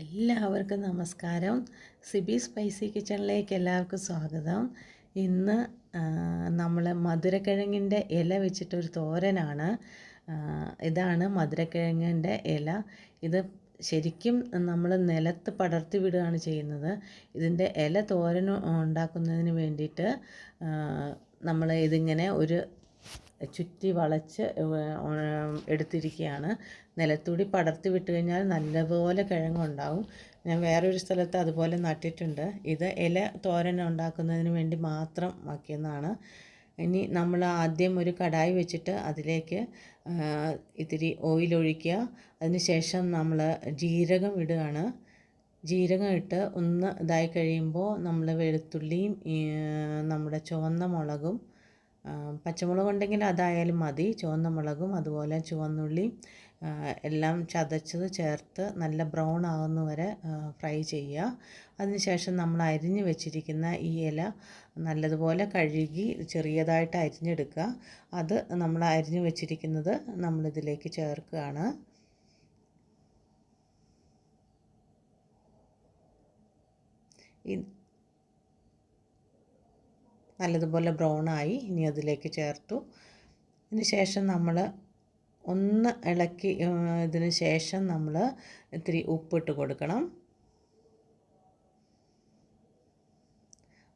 എല്ലാവർക്കും നമസ്കാരം. സിബി സ്പൈസി കിച്ചണിലേക്ക് എല്ലാവർക്കും സ്വാഗതം. ഇന്ന് നമ്മൾ മധുരക്കിഴങ്ങിന്റെ ഇല വെച്ചിട്ടൊരു തോരനാണ്. ഇതാണ് മധുരക്കിഴങ്ങിന്റെ ഇല. ഇത് ശരിക്കും നമ്മൾ നിലത്ത് പടർത്തി വിടുകയാണ് ചെയ്യുന്നത്. ഇതിന്റെ ഇല തോരൻ ഉണ്ടാക്കുന്നതിന് വേണ്ടിയിട്ട് നമ്മൾ ഇതിങ്ങനെ ഒരു ചുറ്റി വളച്ച് എടുത്തിരിക്കുകയാണ് നിലത്തൂടി പടർത്തി വിട്ട് കഴിഞ്ഞാൽ നല്ലപോലെ കിഴങ്ങുണ്ടാവും. ഞാൻ വേറൊരു സ്ഥലത്ത് അതുപോലെ നട്ടിട്ടുണ്ട്. ഇത് ഇല തോരൻ ഉണ്ടാക്കുന്നതിന് വേണ്ടി മാത്രം ആക്കിയതാണ്. ഇനി നമ്മൾ ആദ്യം ഒരു കടായി വെച്ചിട്ട് അതിലേക്ക് ഇത്തിരി ഓയിൽ ഒഴിക്കുക. അതിന് ശേഷം നമ്മൾ ജീരകം ഇടുകയാണ്. ജീരകം ഇട്ട് ഒന്ന് ഇതായി കഴിയുമ്പോൾ നമ്മൾ വെളുത്തുള്ളിയും നമ്മുടെ ചുവന്ന മുളകും പച്ചമുളക് ഉണ്ടെങ്കിൽ അതായാലും മതി. ചുവന്ന മുളകും അതുപോലെ ചുവന്നുള്ളി എല്ലാം ചതച്ചത് ചേർത്ത് നല്ല ബ്രൗൺ ആകുന്ന വരെ ഫ്രൈ ചെയ്യുക. അതിനുശേഷം നമ്മൾ അരിഞ്ഞ് വെച്ചിരിക്കുന്ന ഈ ഇല നല്ലതുപോലെ കഴുകി ചെറിയതായിട്ട് അരിഞ്ഞെടുക്കുക. അത് നമ്മൾ അരിഞ്ഞ് വെച്ചിരിക്കുന്നത് നമ്മളിതിലേക്ക് ചേർക്കുകയാണ്. ഈ നല്ലതുപോലെ ആയി ഇനി അതിലേക്ക് ചേർത്തു. ഇതിന് ശേഷം നമ്മൾ ഒന്ന് ഇളക്കി ഇതിന് ശേഷം നമ്മൾ ഇത്തിരി ഉപ്പിട്ട് കൊടുക്കണം.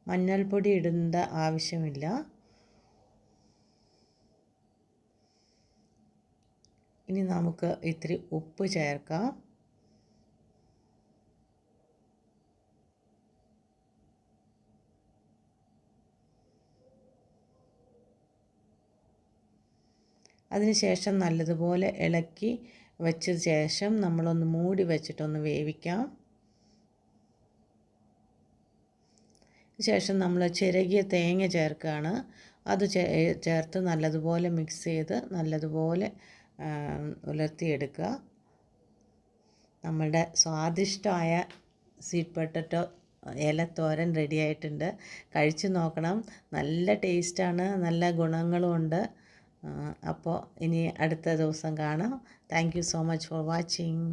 മഞ്ഞൾപ്പൊടി ഇടേണ്ട ആവശ്യമില്ല. ഇനി നമുക്ക് ഇത്തിരി ഉപ്പ് ചേർക്കാം. അതിനുശേഷം നല്ലതുപോലെ ഇളക്കി വെച്ച ശേഷം നമ്മളൊന്ന് മൂടി വെച്ചിട്ടൊന്ന് വേവിക്കാം. ശേഷം നമ്മൾ ചിരകിയ തേങ്ങ ചേർക്കുകയാണ്. അത് ചേർത്ത് നല്ലതുപോലെ മിക്സ് ചെയ്ത് നല്ലതുപോലെ ഉലർത്തിയെടുക്കുക. നമ്മുടെ സ്വാദിഷ്ടമായ സ്വീറ്റ് പൊട്ടറ്റോ ഇലത്തോരൻ റെഡി ആയിട്ടുണ്ട് കഴിച്ച് നോക്കണം. നല്ല ടേസ്റ്റാണ്. നല്ല ഗുണങ്ങളും ഉണ്ട് അപ്പോൾ ഇനി അടുത്ത ദിവസം കാണാം. Thank you so much for watching